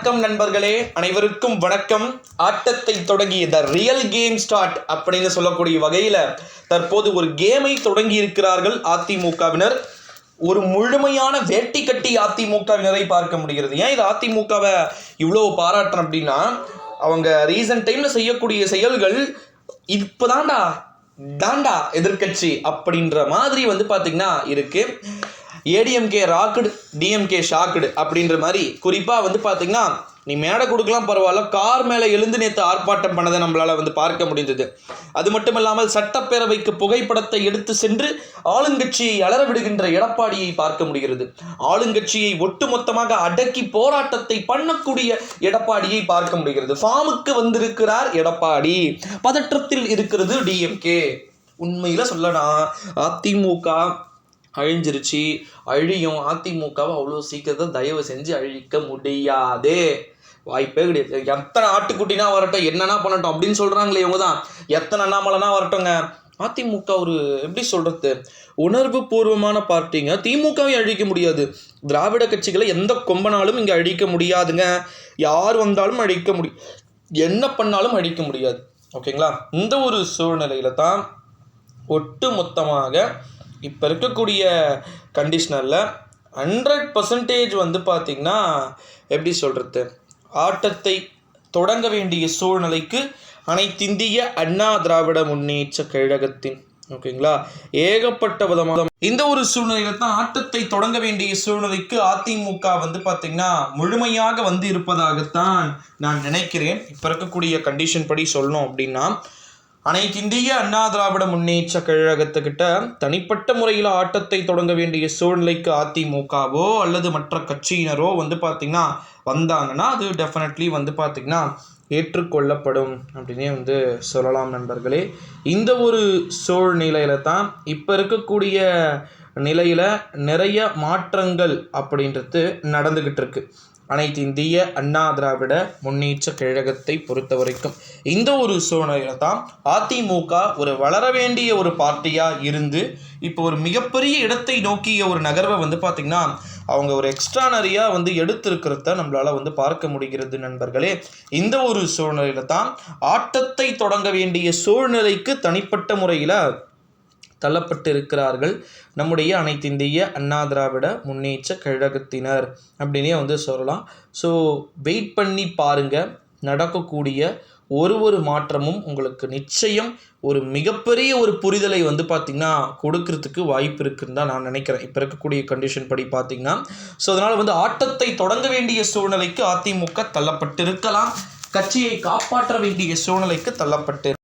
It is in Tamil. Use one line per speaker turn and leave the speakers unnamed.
வணக்கம் நண்பர்களே அனைவருக்கும் வணக்கம். ஆட்டத்தை தொடங்கிய த ரியல் கேம் ஸ்டார்ட் அப்படின்னு சொல்லக்கூடிய வகையில் தற்போது ஒரு கேமை தொடங்கி இருக்கிறார்கள் அதிமுகவினர். ஒரு முழுமையான வேட்டி கட்டி அதிமுகவினரை பார்க்க முடிகிறது. ஏன் இது அதிமுகவை இவ்வளோ பாராட்டுறேன் அப்படின்னா அவங்க ரீசன்ட் டைமில் செய்யக்கூடிய செயல்கள் இப்போதான்டா தாண்டா எதிர்க்கட்சி அப்படின்ற மாதிரி வந்து பார்த்திங்கன்னா இருக்குது ஏடிஎம்கே ராக்குடு டிஎம்கே ஷாக்குடு அப்படின்ற மாதிரி குறிப்பாக வந்து பார்த்தீங்கன்னா நீ மேடை கொடுக்கலாம் பரவாயில்ல கார் மேலே எழுந்து நேற்று ஆர்ப்பாட்டம் பண்ணதை நம்மளால் வந்து பார்க்க முடிந்தது. அது மட்டும் இல்லாமல் சட்டப்பேரவைக்கு புகைப்படத்தை எடுத்து சென்று ஆளுங்கட்சியை அலற விடுகின்ற எடப்பாடியை பார்க்க முடிகிறது. ஆளுங்கட்சியை ஒட்டுமொத்தமாக அடக்கி போராட்டத்தை பண்ணக்கூடிய எடப்பாடியை பார்க்க முடிகிறது. ஃபார்முக்கு வந்திருக்கிறார் எடப்பாடி. பதற்றத்தில் இருக்கிறது டிஎம்கே உண்மையில் சொல்லலாம் அதிமுக அழிஞ்சிருச்சு. அழியும் அதிமுகவை அவ்வளோ சீக்கிரத்தை தயவு செஞ்சு அழிக்க முடியாது. வாய்ப்பே கிடையாது. எத்தனை ஆட்டுக்குட்டினா வரட்டும் என்னன்னா பண்ணட்டும் அப்படின்னு சொல்கிறாங்களே இவங்க தான். எத்தனை அண்ணாமலைனா வரட்டுங்க அதிமுக ஒரு எப்படி சொல்கிறது உணர்வு பூர்வமான பார்ட்டிங்க. திமுகவையும் அழிக்க முடியாது. திராவிட கட்சிகளை எந்த கொம்பனாலும் இங்கே அழிக்க முடியாதுங்க. யார் வந்தாலும் அழிக்க முடியும் என்ன பண்ணாலும் அழிக்க முடியாது. ஓகேங்களா? இந்த ஒரு சூழ்நிலையில தான் ஒட்டு மொத்தமாக இப்போ இருக்கக்கூடிய கண்டிஷனரில் ஹண்ட்ரட் பர்சன்டேஜ் வந்து பார்த்திங்கன்னா எப்படி சொல்கிறது ஆட்டத்தை தொடங்க வேண்டிய சூழ்நிலைக்கு அனைத்திந்திய அண்ணா திராவிட முன்னேற்ற கழகத்தின் ஓகேங்களா? ஏகப்பட்ட விதமாக இந்த ஒரு சூழ்நிலையில தான் ஆட்டத்தை தொடங்க வேண்டிய சூழ்நிலைக்கு அதிமுக வந்து பார்த்திங்கன்னா முழுமையாக வந்து இருப்பதாகத்தான் நான் நினைக்கிறேன். இப்போ இருக்கக்கூடிய கண்டிஷன் படி சொல்லணும் அப்படின்னா அனைத்திந்திய அண்ணா திராவிட முன்னேற்ற கழகத்துக்கிட்ட தனிப்பட்ட முறையில் ஆட்டத்தை தொடங்க வேண்டிய சூழ்நிலைக்கு அதிமுகவோ அல்லது மற்ற கட்சியினரோ வந்து பார்த்திங்கன்னா வந்தாங்கன்னா அது டெஃபினெட்லி வந்து பார்த்திங்கன்னா ஏற்றுக்கொள்ளப்படும் அப்படின்னே வந்து சொல்லலாம் நண்பர்களே. இந்த ஒரு சூழ்நிலையில தான் இப்போ இருக்கக்கூடிய நிலையில் நிறைய மாற்றங்கள் அப்படின்றது நடந்துக்கிட்டு இருக்கு. அனைத்து இந்திய அண்ணா திராவிட முன்னேற்ற கழகத்தை பொறுத்த வரைக்கும் இந்த ஒரு சூழ்நிலையில தான் அதிமுக ஒரு வளர வேண்டிய ஒரு பார்ட்டியாக இருந்து இப்போ ஒரு மிகப்பெரிய இடத்தை நோக்கிய ஒரு நகர்வை வந்து பார்த்திங்கன்னா அவங்க ஒரு எக்ஸ்ட்ரானரியாக வந்து எடுத்திருக்கிறத நம்மளால் வந்து பார்க்க முடிகிறது நண்பர்களே. இந்த ஒரு சூழ்நிலையில தான் ஆட்டத்தை தொடங்க வேண்டிய சூழ்நிலைக்கு தனிப்பட்ட முறையில் தள்ளப்பட்டு இருக்கிறார்கள் நம்முடைய அனைத்து இந்திய அண்ணா திராவிட முன்னேற்ற கழகத்தினர் அப்படின்னே வந்து சொல்லலாம். ஸோ வெயிட் பண்ணி பாருங்கள் நடக்கக்கூடிய ஒரு ஒரு மாற்றமும் உங்களுக்கு நிச்சயம் ஒரு மிகப்பெரிய ஒரு புரிதலை வந்து பார்த்திங்கன்னா கொடுக்கறதுக்கு வாய்ப்பு இருக்குன்னு தான் நான் நினைக்கிறேன். இப்போ இருக்கக்கூடிய கண்டிஷன் படி பார்த்திங்கன்னா ஸோ அதனால் வந்து ஆட்டத்தை தொடங்க வேண்டிய சூழ்நிலைக்கு அதிமுக தள்ளப்பட்டிருக்கலாம். கட்சியை காப்பாற்ற வேண்டிய சூழ்நிலைக்கு தள்ளப்பட்டு